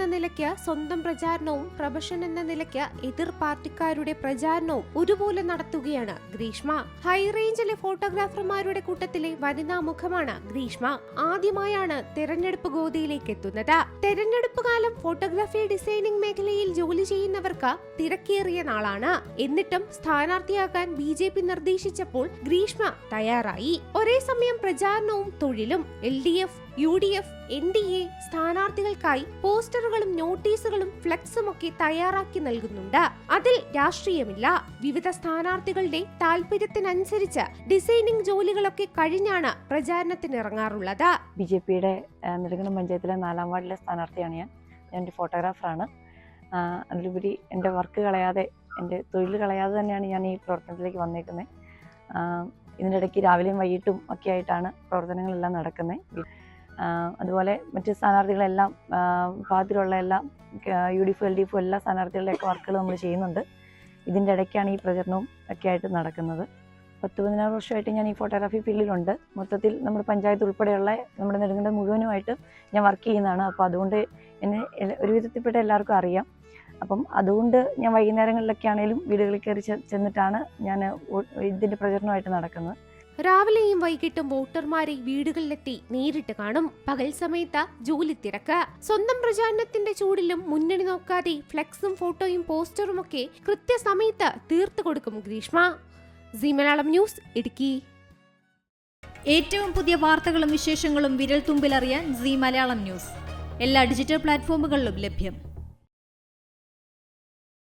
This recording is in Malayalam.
എന്ന നിലയ്ക്ക് സ്വന്തം പ്രചാരണവും പ്രഭഷൻ എന്ന നിലയ്ക്ക് എതിർ പാർട്ടിക്കാരുടെ പ്രചാരണവും ഒരുപോലെ നടത്തുകയാണ് ഗ്രീഷ്മ. ഹൈറേഞ്ചിലെ ഫോട്ടോഗ്രാഫർമാരുടെ കൂട്ടത്തിലെ വനിതാ മുഖമാണ് ഗ്രീഷ്മ. ആദ്യമായാണ് തെരഞ്ഞെടുപ്പ് ഗോതിയിലേക്ക് എത്തുന്നത്. തെരഞ്ഞെടുപ്പ് കാലം ഫോട്ടോഗ്രാഫി ഡിസൈനിംഗ് മേഖലയിൽ ജോലി ചെയ്യുന്നവർക്ക് തിരക്കേറിയ നാളാണ്. എന്നിട്ടും സ്ഥാനാർത്ഥിയാകാൻ ബി ജെ പി നിർദ്ദേശിച്ചപ്പോൾ ഗ്രീഷ്മ തയ്യാറായി. ഒരേ സമയം പ്രചാരണവും തൊഴിലും L D F U D F N D A സ്ഥാനാർത്ഥികൾക്കായി പോസ്റ്ററുകളും നോട്ടീസുകളും ഫ്ലെക്സും ഒക്കെ തയ്യാറാക്കി നൽകുന്നുണ്ട്. അതിൽ രാഷ്ട്രീയമില്ല. വിവിധ സ്ഥാനാർത്ഥികളുടെ താല്പര്യത്തിനനുസരിച്ച് ഡിസൈനിങ് ജോലികളൊക്കെ കഴിഞ്ഞാണ് പ്രചാരണത്തിനിറങ്ങാറുള്ളത്. ബി ജെ പിയുടെ നെടുങ്കണം പഞ്ചായത്തിലെ നാലാം വാർഡിലെ സ്ഥാനാർത്ഥിയാണ് ഞാൻ. ഞാൻ ഒരു ഫോട്ടോഗ്രാഫറാണ്. അതിലുപരി എന്റെ വർക്ക് കളയാതെ എന്റെ തൊഴിൽ കളയാതെ തന്നെയാണ് ഞാൻ ഈ പ്രവർത്തനത്തിലേക്ക് വന്നേക്കുന്നത്. ഇതിന്റെ ഇടയ്ക്ക് രാവിലെയും വൈകിട്ടും ഒക്കെ ആയിട്ടാണ് പ്രവർത്തനങ്ങളെല്ലാം നടക്കുന്നത്. അതുപോലെ മറ്റ് സ്ഥാനാർത്ഥികളെല്ലാം ഭാഗത്തിലുള്ള എല്ലാം U D F L D F എല്ലാ സ്ഥാനാർത്ഥികളുടെയൊക്കെ വർക്കുകൾ നമ്മൾ ചെയ്യുന്നുണ്ട്. ഇതിന്റെ ഇടയ്ക്കാണ് ഈ പ്രചരണവും ഒക്കെ ആയിട്ട് നടക്കുന്നത്. പത്ത് പതിനാറ് വർഷമായിട്ട് ഞാൻ ഈ ഫോട്ടോഗ്രാഫി ഫീൽഡിലുണ്ട്. മൊത്തത്തിൽ നമ്മുടെ പഞ്ചായത്ത് ഉൾപ്പെടെയുള്ള നമ്മുടെ നെടുങ്കണ്ടം മുഴുവനുമായിട്ട് ഞാൻ വർക്ക് ചെയ്യുന്നതാണ്. അപ്പോൾ അതുകൊണ്ട് എന്നെ ഒരു വിധത്തിൽപ്പെട്ട എല്ലാവർക്കും അറിയാം. അപ്പം അതുകൊണ്ട് ഞാൻ വൈകുന്നേരങ്ങളിലൊക്കെ ആണെങ്കിലും വീടുകളിൽ കയറി ചെന്നിട്ടാണ് ഞാൻ ഇതിന്റെ പ്രചരണമായിട്ട് നടക്കുന്നത്. രാവിലെയും വൈകിട്ടും വോട്ടർമാരെ വീടുകളിലെത്തി നേരിട്ട് കാണും. പകൽ സമയത്ത് ജോലി തിരക്ക്. സ്വന്തം പ്രചാരണത്തിന്റെ ചൂടിലും മുന്നണി നോക്കാതെ ഫ്ലെക്സും ഫോട്ടോയും പോസ്റ്ററും ഒക്കെ കൃത്യസമയത്ത് തീർത്തു കൊടുക്കും ഗ്രീഷ്മ. C Malayalam news Idukki. ഏറ്റവും പുതിയ വാർത്തകളും വിശേഷങ്ങളും വിരൽ തുമ്പിലറിയാൻ സി മലയാളം ന്യൂസ്. എല്ലാ ഡിജിറ്റൽ പ്ലാറ്റ്ഫോമുകളിലും ലഭ്യം.